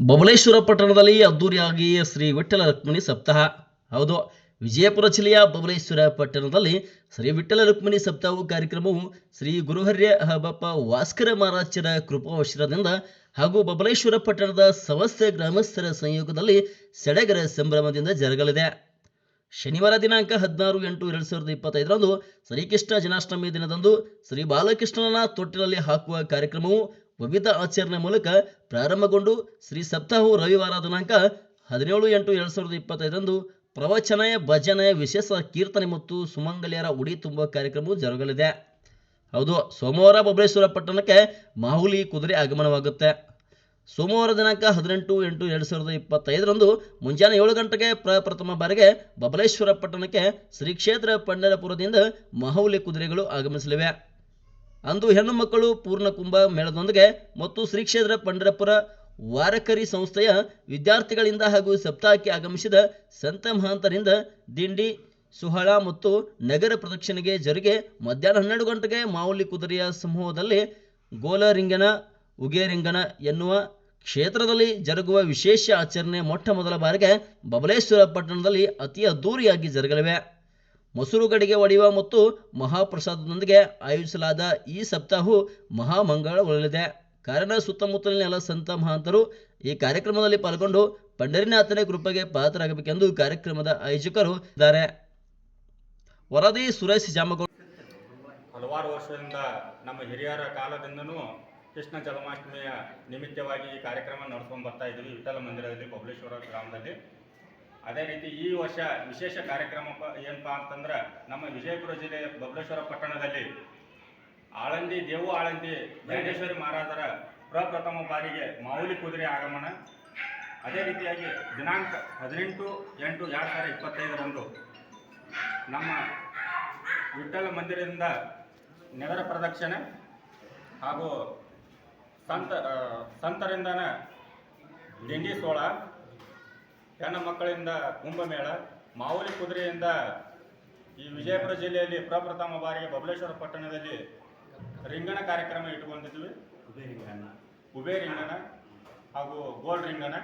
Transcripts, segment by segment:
ಬಬಲೇಶ್ವರ ಪಟ್ಟಣದಲ್ಲಿ ಅದ್ದೂರಿಯಾಗಿ ಶ್ರೀ ವಿಠಲ ರುಕ್ಮಿಣಿ ಸಪ್ತಾಹ. ಹೌದು ವಿಜಯಪುರ ಜಿಲ್ಲೆಯ ಬಬಲೇಶ್ವರ ಪಟ್ಟಣದಲ್ಲಿ ಶ್ರೀ ವಿಠಲ ರುಕ್ಮಿಣಿ ಸಪ್ತಾಹ ಕಾರ್ಯಕ್ರಮವು ಶ್ರೀ ಗುರುಹರ್ಯ ಅಹಬಪ್ಪ ವಾಸ್ಕರ ಮಹಾರಾಜರ ಕೃಪಾವಶರದಿಂದ ಹಾಗೂ ಬಬಲೇಶ್ವರ ಪಟ್ಟಣದ ಸಮಸ್ತ ಗ್ರಾಮಸ್ಥರ ಸಂಯೋಗದಲ್ಲಿ ಸಡಗರ ಸಂಭ್ರಮದಿಂದ ಜರುಗಲಿದೆ. ಶನಿವಾರ ದಿನಾಂಕ ಹದಿನಾರು ಎಂಟು ಎರಡು ಸಾವಿರದ ಇಪ್ಪತ್ತೈದರಂದು ಶ್ರೀಕೃಷ್ಣ ಜನಾಷ್ಟಮಿ ದಿನದಂದು ಶ್ರೀ ಬಾಲಕೃಷ್ಣನ ತೊಟ್ಟಿನಲ್ಲಿ ಹಾಕುವ ಕಾರ್ಯಕ್ರಮವು ವಿವಿಧ ಆಚರಣೆ ಮೂಲಕ ಪ್ರಾರಂಭಗೊಂಡು ಶ್ರೀ ಸಪ್ತಾಹವು ರವಿವಾರ ದಿನಾಂಕ ಹದಿನೇಳು ಎಂಟು ಎರಡು ಸಾವಿರದ ಇಪ್ಪತ್ತೈದರಂದು ಪ್ರವಚನ ಭಜನೆ ವಿಶೇಷ ಕೀರ್ತನೆ ಮತ್ತು ಸುಮಂಗಲಿಯರ ಉಡಿ ತುಂಬುವ ಕಾರ್ಯಕ್ರಮವು ಜರುಗಲಿದೆ. ಹೌದು, ಸೋಮವಾರ ಬಬಲೇಶ್ವರ ಪಟ್ಟಣಕ್ಕೆ ಮಾಹುಲಿ ಕುದುರೆ ಆಗಮನವಾಗುತ್ತೆ. ಸೋಮವಾರ ದಿನಾಂಕ ಹದಿನೆಂಟು ಎಂಟು ಎರಡು ಸಾವಿರದ ಇಪ್ಪತ್ತೈದರಂದು ಮುಂಜಾನೆ ಏಳು ಗಂಟೆಗೆ ಪ್ರ, ಪ್ರಥಮ ಬಾರಿಗೆ ಬಬಲೇಶ್ವರ ಪಟ್ಟಣಕ್ಕೆ ಶ್ರೀ ಕ್ಷೇತ್ರ ಪಂಡರಪುರದಿಂದ ಮಹೌಲಿ ಕುದುರೆಗಳು ಆಗಮಿಸಲಿವೆ. ಅಂದು ಹೆಣ್ಣು ಮಕ್ಕಳು ಪೂರ್ಣ ಕುಂಭ ಮೇಳದೊಂದಿಗೆ ಮತ್ತು ಶ್ರೀ ಕ್ಷೇತ್ರ ಪಂಡರಪುರ ವಾರಕರಿ ಸಂಸ್ಥೆಯ ವಿದ್ಯಾರ್ಥಿಗಳಿಂದ ಹಾಗೂ ಸಪ್ತಾಹಕ್ಕೆ ಆಗಮಿಸಿದ ಸಂತ ಮಹಾಂತರಿಂದ ದಿಂಡಿ, ಸುಹಳ ಮತ್ತು ನಗರ ಪ್ರದಕ್ಷಿಣೆಗೆ ಜರುಗಿ ಮಧ್ಯಾಹ್ನ ಹನ್ನೆರಡು ಗಂಟೆಗೆ ಮಾವುಲಿ ಕುದುರೆಯ ಸಮೂಹದಲ್ಲಿ ಗೋಲರಿಂಗನ, ಉಗೇರಿಂಗನ ಎನ್ನುವ ಕ್ಷೇತ್ರದಲ್ಲಿ ಜರುಗುವ ವಿಶೇಷ ಆಚರಣೆ ಮೊಟ್ಟ ಮೊದಲ ಬಾರಿಗೆ ಬಬಲೇಶ್ವರ ಪಟ್ಟಣದಲ್ಲಿ ಅತಿ ಅದ್ದೂರಿಯಾಗಿ ಜರುಗಲಿವೆ. ಮೊಸರು ಗಡಿಗೆ ಒಡೆಯುವ ಮತ್ತು ಮಹಾಪ್ರಸಾದದೊಂದಿಗೆ ಆಯೋಜಿಸಲಾದ ಈ ಸಪ್ತಾಹವು ಮಹಾಮಂಗಳಗೊಳ್ಳಲಿದೆ ಕಾರಣ ಸುತ್ತಮುತ್ತಲಿನ ಎಲ್ಲ ಸಂತ ಮಹಾಂತರು ಈ ಕಾರ್ಯಕ್ರಮದಲ್ಲಿ ಪಾಲ್ಗೊಂಡು ಪಂಡರಿನಾಥನ ಕೃಪೆಗೆ ಪಾತ್ರರಾಗಬೇಕೆಂದು ಕಾರ್ಯಕ್ರಮದ ಆಯೋಜಕರು ಇದ್ದಾರೆ. ವರದಿ ಸುರೇಶ್ ಜಾಮಗೌಡ ಹಲವಾರು ವರ್ಷದಿಂದ ನಮ್ಮ ಹಿರಿಯರ ಕಾಲದಿಂದನೂ ಕೃಷ್ಣ ಜನ್ಮಾಷ್ಟಮಿಯ ನಿಮಿತ್ತವಾಗಿ ಈ ಕಾರ್ಯಕ್ರಮ ನಡೆಸ್ಕೊಂಡು ಬರ್ತಾ ಇದ್ದೀವಿ ವಿಠಲ ಮಂದಿರದಲ್ಲಿ, ಬಬಲೇಶ್ವರ ಗ್ರಾಮದಲ್ಲಿ. ಅದೇ ರೀತಿ ಈ ವರ್ಷ ವಿಶೇಷ ಕಾರ್ಯಕ್ರಮ ಏನಪ್ಪಾ ಅಂತಂದ್ರೆ ನಮ್ಮ ವಿಜಯಪುರ ಜಿಲ್ಲೆಯ ಬಬಲೇಶ್ವರ ಪಟ್ಟಣದಲ್ಲಿ ಆಳಂದಿ, ದೇವು ಆಳಂದಿ ವೆಂಕಟೇಶ್ವರಿ ಮಹಾರಾಜರ ಪ್ರಪ್ರಥಮ ಬಾರಿಗೆ ಮಾವುಲಿ ಕುದುರೆ ಆಗಮನ. ಅದೇ ರೀತಿಯಾಗಿ ದಿನಾಂಕ ಹದಿನೆಂಟು ಎಂಟು ಎರಡು ಸಾವಿರದ ಇಪ್ಪತ್ತೈದರಂದು ನಮ್ಮ ವಿಠ್ಠಲ ಮಂದಿರದಿಂದ ನಗರ ಪ್ರದಕ್ಷಿಣೆ ಹಾಗೂ ಸಂತ ಸಂತರಿಂದ ದಿಂಡಿ ಸೋಳ ಹೆಣ್ಣು ಮಕ್ಕಳಿಂದ ಕುಂಭಮೇಳ ಮಾವುಲಿ ಕುದುರೆಯಿಂದ ಈ ವಿಜಯಪುರ ಜಿಲ್ಲೆಯಲ್ಲಿ ಪ್ರಪ್ರಥಮ ಬಾರಿಗೆ ಬಬಲೇಶ್ವರ ಪಟ್ಟಣದಲ್ಲಿ ರಿಂಗಣ ಕಾರ್ಯಕ್ರಮ ಇಟ್ಕೊಂಡಿದ್ವಿ. ಉಬೇ ರಿಂಗಣ ಹಾಗೂ ಗೋಲ್ಡ್ ರಿಂಗಣ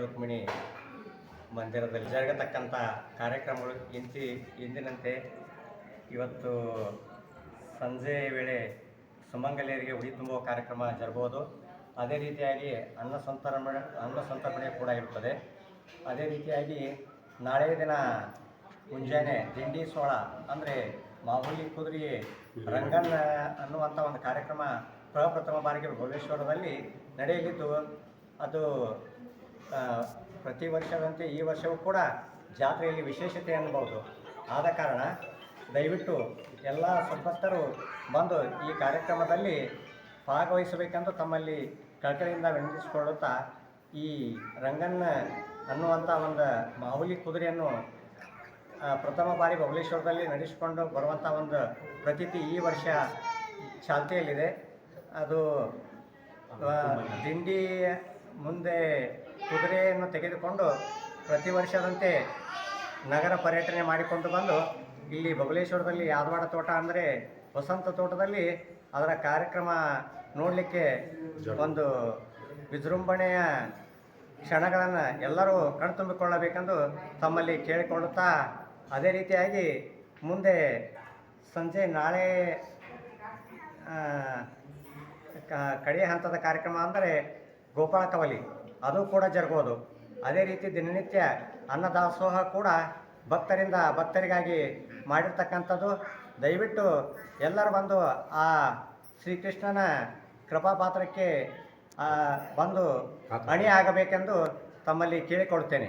ರುಕ್ಮಿಣಿ ಮಂದಿರದಲ್ಲಿ ಜರುಗತಕ್ಕಂಥ ಕಾರ್ಯಕ್ರಮಗಳು ಇಂತಿ ಎಂದಿನಂತೆ ಇವತ್ತು ಸಂಜೆ ವೇಳೆ ಸುಮಂಗಲಿಯರಿಗೆ ಉಡಿ ತುಂಬುವ ಕಾರ್ಯಕ್ರಮ ಜರಬಹುದು ಅದೇ ರೀತಿಯಾಗಿ ಅನ್ನ ಸಂತರ್ಪಣೆ ಅನ್ನ ಸಂತರ್ಪಣೆ ಕೂಡ ಇರುತ್ತದೆ. ಅದೇ ರೀತಿಯಾಗಿ ನಾಳೆ ದಿನ ಮುಂಜಾನೆ ದಿಂಡಿ ಸೋಳ ಅಂದರೆ ಮಾಮೂಲಿ ಕುದುರಿ ರಂಗನ್ ಅನ್ನುವಂಥ ಒಂದು ಕಾರ್ಯಕ್ರಮ ಪ್ರಪ್ರಥಮ ಬಾರಿಗೆ ಭುವನೇಶ್ವರದಲ್ಲಿ ನಡೆಯಲಿದ್ದು, ಅದು ಪ್ರತಿ ವರ್ಷದಂತೆ ಈ ವರ್ಷವೂ ಕೂಡ ಜಾತ್ರೆಯಲ್ಲಿ ವಿಶೇಷತೆ ಅನ್ನಬಹುದು ಆದ ಕಾರಣ ದಯವಿಟ್ಟು ಎಲ್ಲ ಸದ್ಭಕ್ತರು ಬಂದು ಈ ಕಾರ್ಯಕ್ರಮದಲ್ಲಿ ಭಾಗವಹಿಸಬೇಕೆಂದು ತಮ್ಮಲ್ಲಿ ಕಳಕಳಿಯಿಂದ ವಿನಂತಿಸಿಕೊಳ್ಳುತ್ತಾ, ಈ ರಂಗನ್ನ ಅನ್ನುವಂಥ ಒಂದು ಮಾಹುಲಿ ಕುದುರೆಯನ್ನು ಪ್ರಥಮ ಬಾರಿ ಬಬಲೇಶ್ವರದಲ್ಲಿ ನಡೆಸಿಕೊಂಡು ಬರುವಂಥ ಒಂದು ಪ್ರತೀತಿ ಈ ವರ್ಷ ಚಾಲ್ತಿಯಲ್ಲಿದೆ. ಅದು ದಿಂಡಿ ಮುಂದೆ ಕುದುರೆಯನ್ನು ತೆಗೆದುಕೊಂಡು ಪ್ರತಿ ವರ್ಷದಂತೆ ನಗರ ಪರ್ಯಟನೆ ಮಾಡಿಕೊಂಡು ಬಂದು, ಇಲ್ಲಿ ಬಬಲೇಶ್ವರದಲ್ಲಿ ಯಾದವಾಡ ತೋಟ ಅಂದರೆ ವಸಂತ ತೋಟದಲ್ಲಿ ಅದರ ಕಾರ್ಯಕ್ರಮ ನೋಡಲಿಕ್ಕೆ ಒಂದು ವಿಜೃಂಭಣೆಯ ಕ್ಷಣಗಳನ್ನು ಎಲ್ಲರೂ ಕಣ್ತುಂಬಿಕೊಳ್ಳಬೇಕೆಂದು ತಮ್ಮಲ್ಲಿ ಕೇಳಿಕೊಳ್ಳುತ್ತಾ ಅದೇ ರೀತಿಯಾಗಿ ಮುಂದೆ ಸಂಜೆ ನಾಳೆ ಕಡೆಯ ಹಂತದ ಕಾರ್ಯಕ್ರಮ ಅಂದರೆ ಗೋಪಾಳ ಕವಲಿ. ಅದು ಕೂಡ ಜರುಗೋದು ಅದೇ ರೀತಿ ದಿನನಿತ್ಯ ಅನ್ನದಾಸೋಹ ಕೂಡ ಭಕ್ತರಿಂದ ಭಕ್ತರಿಗಾಗಿ ಮಾಡಿರ್ತಕ್ಕಂಥದ್ದು. ದಯವಿಟ್ಟು ಎಲ್ಲರೂ ಬಂದು ಆ ಶ್ರೀಕೃಷ್ಣನ ಕೃಪಾಪಾತ್ರಕ್ಕೆ ಪಾತ್ರಕ್ಕೆ ಬಂದು ಅಣಿ ಆಗಬೇಕೆಂದು ತಮ್ಮಲ್ಲಿ ಕೇಳಿಕೊಳ್ತೇನೆ